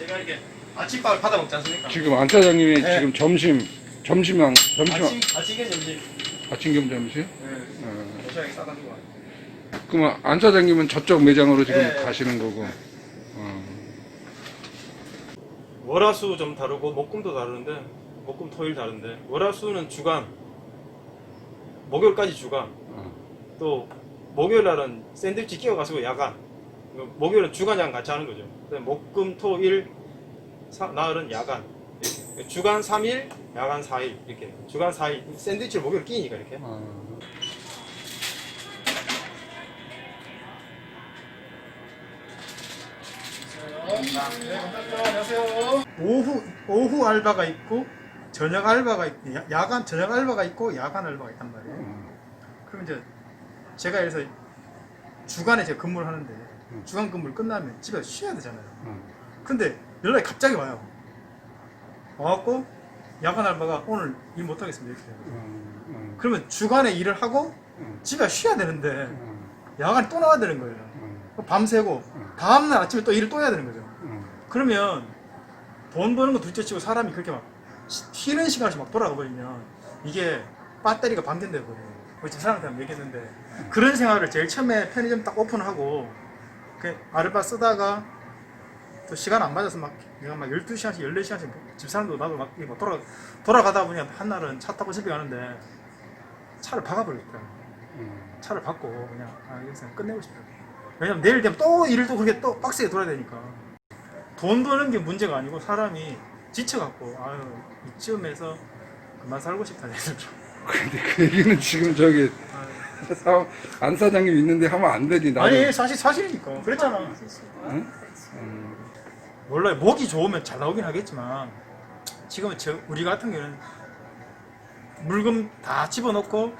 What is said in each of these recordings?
제가 이렇게 아침밥을 받아 먹지 않습니까? 지금 안 사장님이 네. 지금 점심 점심왕 점심 아침 아침에 점심. 아침 겸 점심. 네. 어. 도시락에 싸가지고 와요. 그러면 안 사장님은 저쪽 매장으로 지금 네. 가시는 거고. 어. 월화수 좀 다르고 목금도 다르는데 목금 토일 다른데 월화수는 주간 목요일까지 주간 어. 또 목요일 날은 샌드위치 끼워 가지고 야간 그리고 목요일은 주간양 같이 하는 거죠 그다음에 목금 토일 사- 나흘은 야간 이렇게 주간 3일 야간 4일 이렇게 주간 4일 샌드위치를 목요일 끼니까 이렇게 어. 안녕하세요. 오후 오후 알바가 있고 저녁 알바가 있고 야- 야간 저녁 알바가 있고 야간 알바가 있단 말이에요. 어. 그럼 이제 제가 그래서 주간에 제가 근무를 하는데 음. 주간 근무를 끝나면 집에 쉬어야 되잖아요. 어. 근데 연락이 갑자기 와요. 와갖고 야간 알바가 오늘 일 못하겠습니다 이렇게. 어. 어. 그러면 주간에 일을 하고 어. 집에 쉬어야 되는데 어. 야간에 또 나와야 되는 거예요. 어. 밤새고 다음날 아침에 또 일을 또 해야 되는 거죠. 어. 그러면 돈 버는 거 둘째 치고 사람이 그렇게 막 시- 쉬는 시간이 막 돌아가 버리면 이게 배터리가 방전돼 버려요. 우리 집 사람한테 한번 얘기했는데 그런 생활을 제일 처음에 편의점 딱 오픈하고 그 아르바 쓰다가 또 시간 안 맞아서 막 내가 막 12시간씩 14시간씩 집 사람도 나도 막, 돌아, 돌아가다 보니 한날은 차 타고 집에 가는데 차를 박아버렸더라고 어. 차를 받고 그냥 아 여기서 그냥 끝내고 싶다. 왜냐면 내일 되면 또 일을 또 그렇게 또 빡세게 돌아야 되니까 돈 버는 게 문제가 아니고 사람이 지쳐갖고 아유 이쯤에서 그만 살고 싶다 얘들 근데 그 얘기는 지금 저기 사- 안 사장님 있는데 하면 안 되지. 나는. 아니 사실 사실이니까 그랬잖아 응? 음. 몰라요 목이 좋으면 잘 나오긴 하겠지만 지금은 저 우리 같은 경우는 물건 다 집어넣고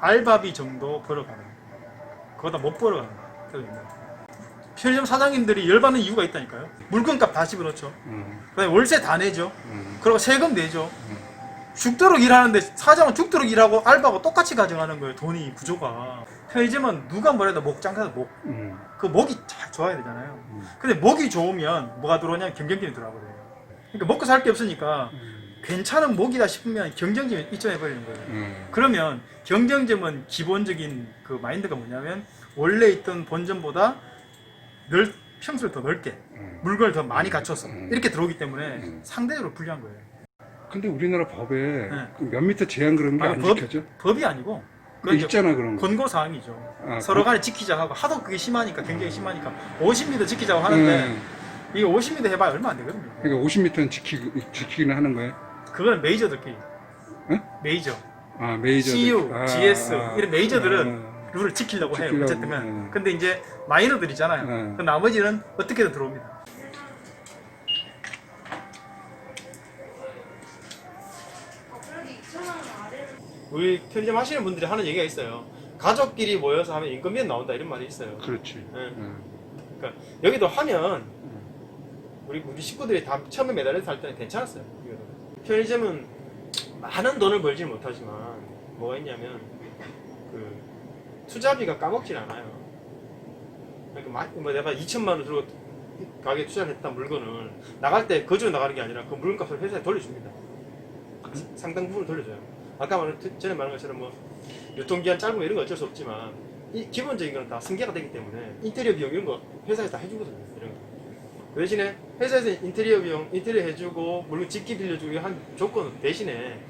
알바비 정도 벌어가는 그거다 못 벌어가는 거예요. 편의점 사장님들이 열받는 이유가 있다니까요 물건값 다 집어넣죠 음. 그다음에 월세 다 내죠. 음. 그리고 세금 내죠. 죽도록 일하는데 사장은 죽도록 일하고 알바하고 똑같이 가져가는 거예요. 돈이 구조가. 편의점은 누가 뭐래도 목장사도 목. 음. 그 목이 잘 좋아야 되잖아요. 음. 근데 목이 좋으면 뭐가 들어오냐면 경쟁심이 들어가거든요. 그러니까 먹고 살 게 없으니까 괜찮은 목이다 싶으면 경쟁심이 입점해 버리는 거예요. 음. 그러면 경쟁점은 기본적인 그 마인드가 뭐냐면 원래 있던 본점보다 넓 평수를 더 넓게 음. 물건을 더 많이 갖춰서 음. 이렇게 들어오기 때문에 음. 상대적으로 불리한 거예요. 근데 우리나라 법에 네. 그몇 미터 제한 그런 게 아, 안 법- 지켜져? 법이 아니고 그 있잖아 그런 거. 권고 사항이죠. 아, 서로 그- 간에 지키자 하고 하도 그게 심하니까 굉장히 심하니까 50m 지키자고 하는데 음. 이게 50m 해봐야 얼마 안 되거든요. 그러니까 50m는 지키, 지키기는 하는 거예요? 그건 메이저들끼리. 응? 메이저, 아 메이저 CU, GS 이런 메이저들은 아, 룰을 지키려고 해요. 지키려고, 어쨌든. 음. 근데 이제 마이너들이잖아요. 음. 그 나머지는 어떻게든 들어옵니다. 우리 편의점 하시는 분들이 하는 얘기가 있어요. 가족끼리 모여서 하면 인건비는 나온다 이런 말이 있어요. 그렇지. 네. 음. 그러니까 여기도 하면 우리 우리 식구들이 다 처음에 매달려서 할 때는 괜찮았어요. 이거는. 편의점은 많은 돈을 벌지는 못하지만 뭐가 있냐면 그 투자비가 까먹질 않아요. 그러니까 마- 뭐 내가 2천만 원 들고 가게에 투자를 했던 물건을 나갈 때 거주로 나가는 게 아니라 그 물건값을 회사에 돌려줍니다. 상당 부분 돌려줘요. 아까 말한 전에 말한 것처럼 뭐 유통기한 짧은 거 이런 거 어쩔 수 없지만 이 기본적인 거는 다 승계가 되기 때문에 인테리어 비용 이런 거 회사에서 다 해주거든요. 이런 거. 그 대신에 회사에서 인테리어 비용, 인테리어 해주고 물건 집기 빌려주고 한 조건 대신에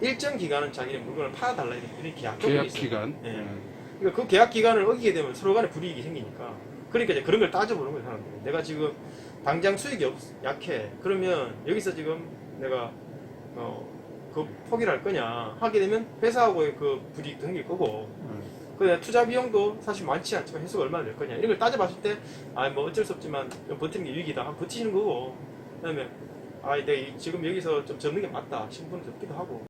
일정 기간은 자기네 물건을 팔아달라 이런 이런 계약 조건이 계약 있어요. 기간. 예. 음. 그러니까 그 계약 기간을 어기게 되면 서로 간에 불이익이 생기니까 그러니까 이제 그런 걸 따져보는 거예요 사람들이 내가 지금 당장 수익이 없, 약해 그러면 여기서 지금 내가 어, 그 포기를 할 거냐 하게 되면 회사하고의 그 불이익도 생길 거고. 음. 그 투자 비용도 사실 많지 않지만 회수가 얼마나 될 거냐. 이런 걸 따져봤을 때 아 뭐 어쩔 수 없지만 좀 버티는 게 유익이다. 하면 버티시는 거고. 그다음에 아 내가 이- 지금 여기서 좀 접는 게 맞다 분은 접기도 하고